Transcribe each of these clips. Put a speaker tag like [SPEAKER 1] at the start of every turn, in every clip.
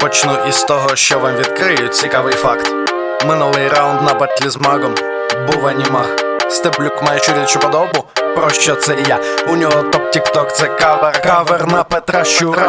[SPEAKER 1] Почну із того, що вам відкрию цікавий факт. Минулий раунд на батлі з магом був анімах. Стеблюк має чудячу подобу. Про що це я? У нього топ тікток це кавер, кавер на Петра Щура.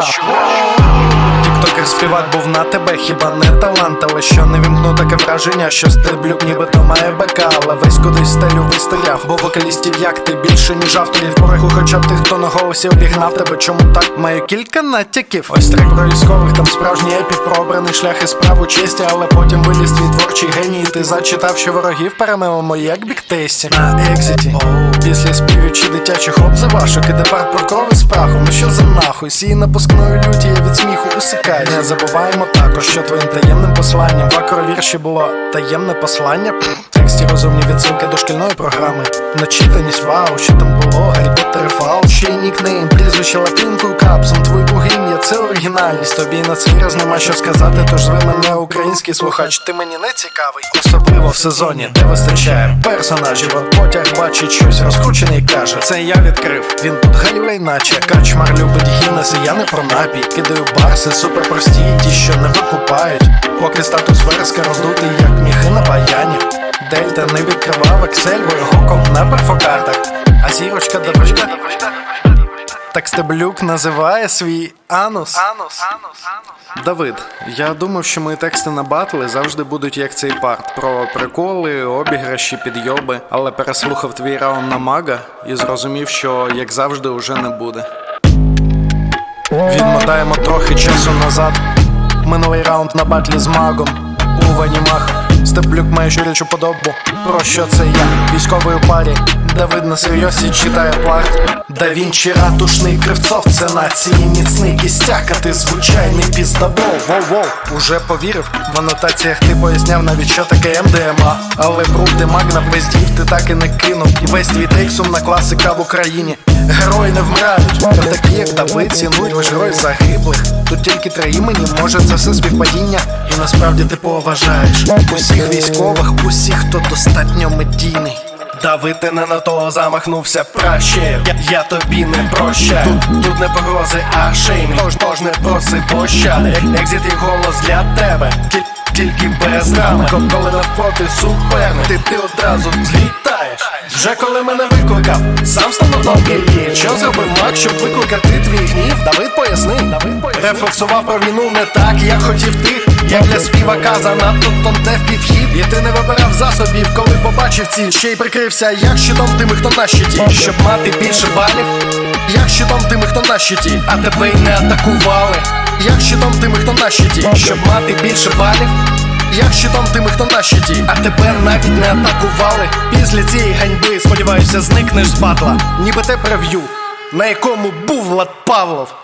[SPEAKER 1] Тіктокер співак був на тебе, хіба не талант, але що не вімкну таке враження, що стеблюк нібито має бека, але весь кудись стелю вистріляв, бо вокалістів як ти більше, ніж авторів пориху, хоча б тих, хто на голосі обігнав тебе. Чому так? Маю кілька натяків. Ось трек про військових, там справжній епік про обраний шлях і справу честі, але потім виліз твій творчий геній. Ти зачитав, що ворогів перемелимо, як біктесі на екзиті. Після співючі дитячих обзивашок і тепер про крови з прахом. Що за нахуй? Сії напускною люті, я від сміху усикаю. Не забуваємо також, що твоїм таємним посланням в акровірші було таємне послання. Тексті розумні відсилки до шкільної програми. Начитаність, вау, що там було, Гаррі Фау, ще й нікнейм, прізвище латинкою капсом, твій богиня, це оригінальність. Тобі на цей раз нема що сказати, тож зви мене український слухач. Ти мені не цікавий, особливо в сезоні, де вистачає персонажів. От потяг бачить щось розкручений, каже, це я відкрив. Він тут галілей, наче качмар любить гіннес, і я не про напій. Кидаю барси, супер прості, ті, що не викупають. Поки статус вереска роздутий, як міхи на баяні. Дельта не відкривав Excel, бо його комп на перфокартах. А зірочка дорожка. Так Стеблюк називає свій анус. Анус. Давид, я думав, що мої тексти на батли завжди будуть як цей парт про приколи, обіграші, підйоби, але переслухав твій раунд на мага і зрозумів, що як завжди уже не буде. Відмотаємо трохи часу назад. Минулий раунд на батлі з магом. Був анімах. Стеблюк має щурячу подобу. Про що це я? Військовий у парі. Давид на серйозі читає плакт. Да Вінчі ратушний кривцов, це нації міцний кістяк, а ти звичайний піздабол. Воу-воу, уже повірив. В анотаціях ти поясняв навіть що таке МДМА. Але бруд ти маг на пиздів ти так і не кинув. І весь твій тейк сумна класика в Україні. Герої не вмирають, та такі, як Давид, цінують лиш герої загиблих. Тут тільки три імені, може це все співпадіння. І насправді ти поважаєш усіх військових, усіх, хто достатньо медійний. Давид, ти не на того замахнувся, праще, я, я тобі не прощаю. Тут, тут не погрози, а шеймінг, тож, тож не проси пощади. Екзит і голос для тебе, Тіль- тільки без драми. Ко- Коли навпроти суперник, ти, ти одразу злітаєш. Вже коли мене викликав, сам став на довгий. Що зробив мак, щоб викликати твій гнів? Давид поясни, Давид поясни. Рефлексував про війну не так, як хотів ти. Як для співака занадто тонте в підхід. І ти не вибирав засобів, коли побачив ціль. Ще й прикрився, як щитом тими, хто на щиті. Щоб мати більше балів, як щитом тими, хто на щиті, а тебе й не атакували. Як щитом тими, хто на щиті, щоб мати більше балів. Як щитом тими, хто на щиті, а тебе навіть не атакували. Після цієї ганьби, сподіваюся, зникнеш з батла, ніби те прев'ю, на якому був Влад Павлов.